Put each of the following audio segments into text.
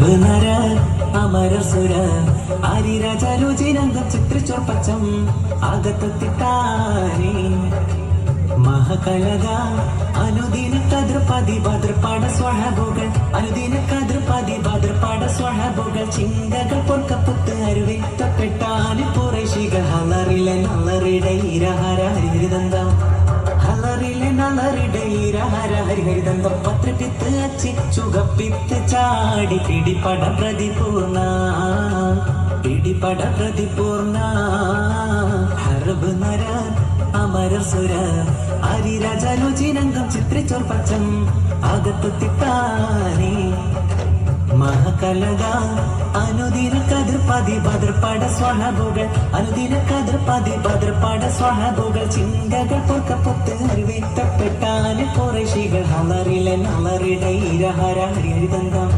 ഹരബ് നര അമരസുര ആരിരാജാലോചിരംഗം ചിത്രിച്ചോർപ്പച്ചം അകത്തെത്തിട്ടാനേ. മഹകലക അനുദിന കതൃപതി ഭദ്രപാട സ്വഹബുകൾ അനുദിന കതൃപതി ഭദ്രപാട സ്വഹബുകൾ ചിന്തകൾ പൊർക്കപ്പുത്ത് അരുവിത്തപ്പെട്ടാന് പുറശിക ഹലറിലെ നല്ലറിടെ ഇരഹര ഹരിതന്തം ഇരഹര ഹരിഹരിതന്തം പത്രപ്പിത്ത് അച്ചി ചുകപ്പിത്ത് ചാടി പിടിപട പ്രതിപൂർണ പിടിപട പ്രതിപൂർണ ഹർബ് നര അമരസുര ആരിരാജാലോചിനംഗം ചിത്രിച്ചോർ പച്ചം അകത്തെത്തിത്താനേ മഹകലക അനുദിന കതിർപതി ഭദ്രപാട സ്വഹബുകൾ അനുദിന കതിർപതി ഭദ്രപാട സ്വഹബുകൾ ചിന്തകൾ പൊക്കപ്പൊത്ത് അറിവിത്തപ്പെട്ടാന് കുറശികൾ ഹലറിലെ നളറിടെ ഇരഹര ഹരിഹരിതന്തം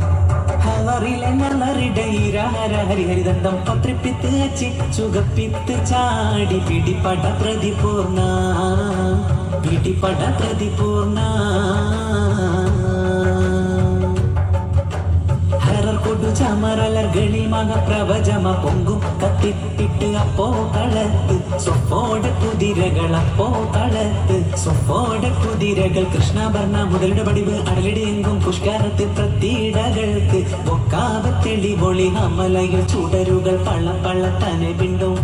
ഹലറിലെ നളറിടെ ഇരഹര ഹരിഹരിതന്തം പത്രിപ്പിത്ത് അച്ചി ചുകപ്പിത്ത് ചാടി പിടിപട പ്രതിപൂർണ പിടിപട പ്രതിപൂർണ കൊടു ചമറലർ ഗണിമക പ്രവചമ പൊങ്കും അപ്പോ കളത്ത് സ്വപ്പോടെ കുതിരകൾ അപ്പോ കളത്ത് സ്വപ്പോടെ കുതിരകൾ കൃഷ്ണഭരണ മുതലുടെ പടിവ് അടലിടെ എങ്കും പുഷ്കരത്ത് പ്രതീടകൾക്ക് പൊക്കാവത്തെളി പൊളി അമലയിൽ ചുടരുകൾ പള്ള പള്ള തന്നെ പിണ്ടും.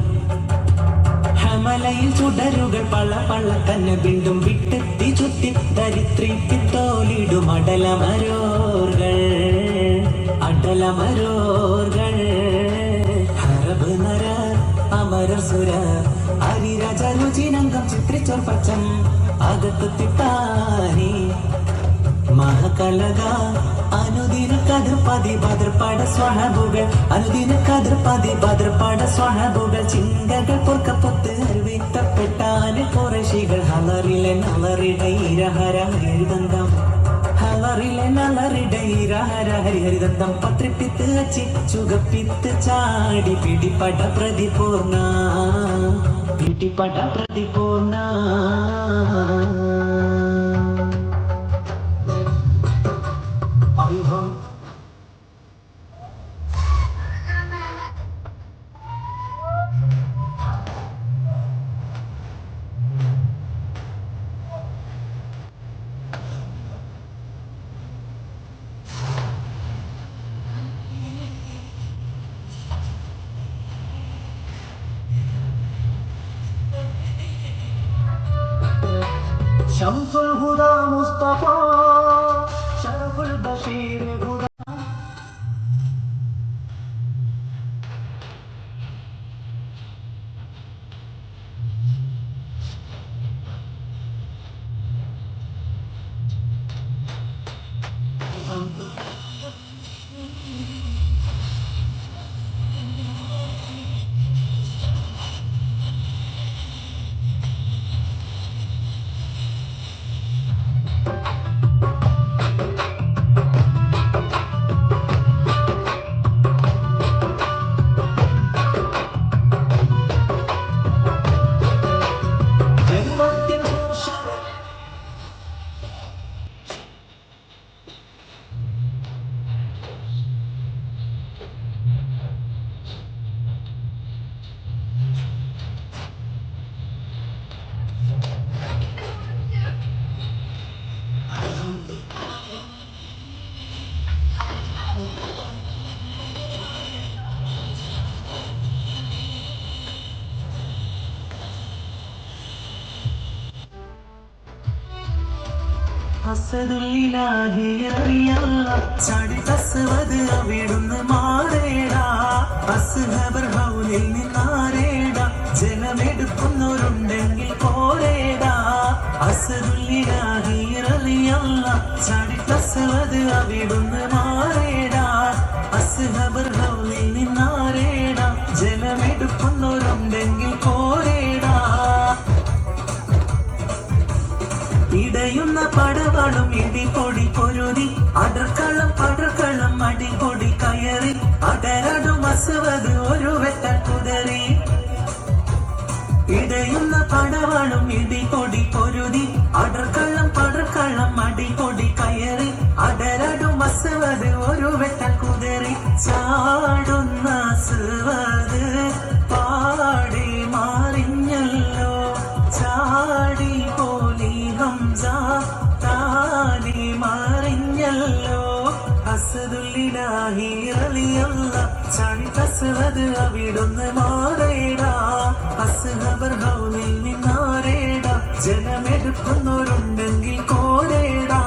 ഹമലയിൽ ചുടരുകൾ പള്ള പള്ള തന്നെ ബിണ്ടും വിട്ടെത്തി ചുറ്റി ദരിത്രി പിത്തോലിടും അടലമരോർകൾ ഹരബ് നര അമരർ സുര അരിരാജാലോചിനംഗം ചിത്രിച്ചോർ പച്ചം അകത്തെത്തിത്താനേ മഹകലക അനുദിന കതിർപ്പതി ഭദ്രപാട സ്വണബുകൾ അനുദിന കതിർപ്പതി ഭദ്രപാട സ്വണബുകൾ ചിന്തകൾ പൊറുക്കപ്പൊത്ത് അറിവിത്തപ്പെട്ടാന് കുറശികൾ. ഹലറിലെ നളറിടെ ഇരഹര ഹലറിലെ നളറിടെ ഇരഹര ഹരിഹരിതന്തം പത്രിപ്പിത്ത് അച്ചി ചുകപ്പിത്ത് ചാടി പിടിപട പ്രതിപൂർണ പിടിപട പ്രതിപൂർണ شمس الهدى مصطفى അവിടുന്ന് മാറേടാ. അസ്ഹബർ ഹൗലിൽ നിന്നാരേടാ ജലമെടുക്കുന്നവരുണ്ടെങ്കിൽ പോരേടാ. അസദുല്ലിലാഹിറലിയല്ല ചടി കസുവത് അവിടുന്ന് മാറേടാ. അസ്ഹബർ പടവളും ഇടിപൊടി പൊരുതി. അടർക്കളം പടർക്കളം അടിപൊടി കയറി. അടരടും അസുവത് ഒരു വെട്ട കുതറി. ഇടയുന്ന പടവളും ഇടിപൊടി അസദുല്ലിലാഹി അവിടുന്ന് മാറേടാ. അസ്ഹബർ ഹൗലിൽ നിന്നാരേടാ ജനമെടുക്കുന്നവരുണ്ടെങ്കിൽ കോരേടാ.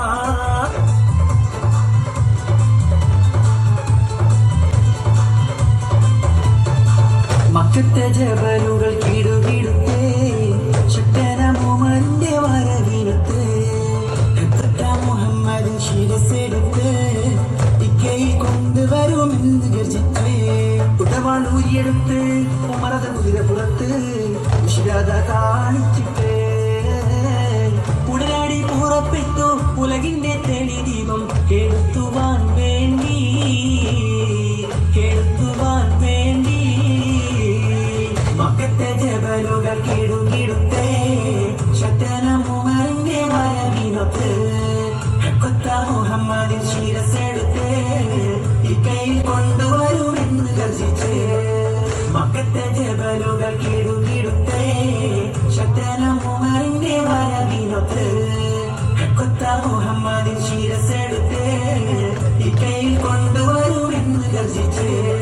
മക്കത്തെ ജബലുകൾ കിടുകിടുത്തേ ശക്തനമുമന്റെ വരവിരുത്ത് എത്തട്ട മുഹമ്മദിൻ ശിരസെടുത്ത്. ഉമറത കുതിരപ്പുറത്ത് വിശ്രാത കാണിച്ചിട്ടേ. ഉടനടി പുറപ്പെട്ടു ഉലകിന്റെ തെളിദീപം കെടുത്തുവാൻ വേണ്ടി കെടുത്തുവാൻ വേണ്ടി. മക്കത്തെ ജബലുകൾ കിടുകിടുത്തേ ശക്തനമുമറിന്റെ മരവിനൊത്ത്. കൊത്ത മുഹമ്മദിൻ ശിരസെടുത്തേ ഇക്കയിൽ കൊണ്ടുവരുമെന്ന് ഗർജിച്ച്. മക്കത്തെ ജബലുകൾ കിടുകിടുത്തേ ശക്തനമുമറിന്റെ വരവിനൊത്ത്. കൊത്ത മുഹമ്മദിൻ ശിരസെടുത്ത്. കൈ കൊണ്ടുവരുമെന്ന് ഗർജിച്ച്.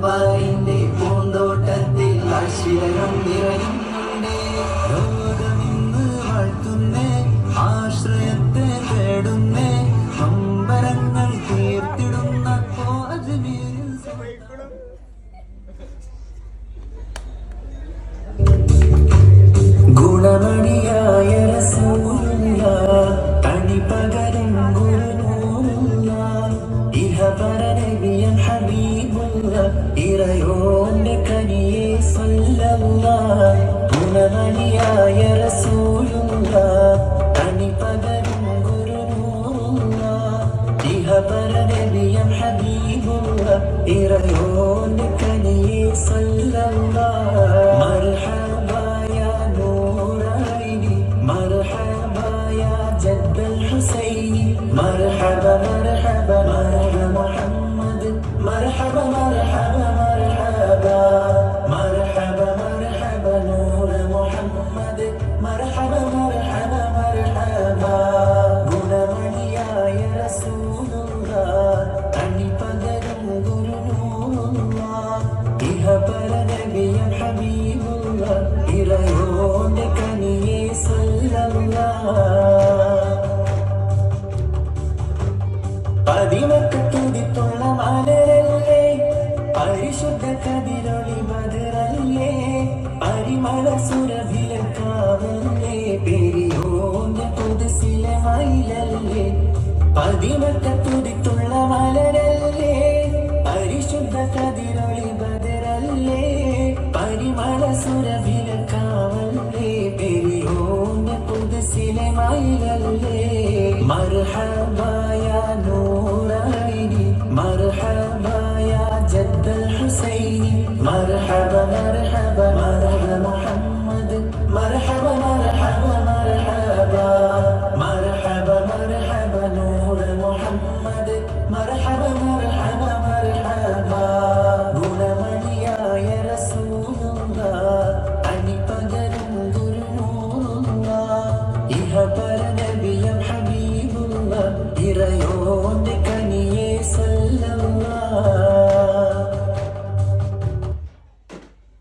മലബാറിന്റെ പൂന്തോട്ടത്തിൽ അശ്വിരം നിറയുന്നുണ്ട്. ലോകമിന്ന് വാഴ്ത്തുന്നേ ആശ്രയത്തെ തേടുന്നേ അമ്പരങ്ങൾ തീർത്തിടുന്ന أمر نبيا حبيب الله إلى يونك صلى الله. പരിശുദ്ധ കതിരൊളി മധുരല്ലേ പരിമള സുരഭില കാവല്ലേ പെരിയോന്റെ പുതുസില മയിലല്ലേ? പതിമക്ക തുടിത്തുള്ള മലരല്ലേ? പരിശുദ്ധ കതിരൊളി മധുരല്ലേ പരിമള സുരഭില കാവല്ലേ പെരിയോന്റെ പുതുസില മയിലല്ലേ? മർഹ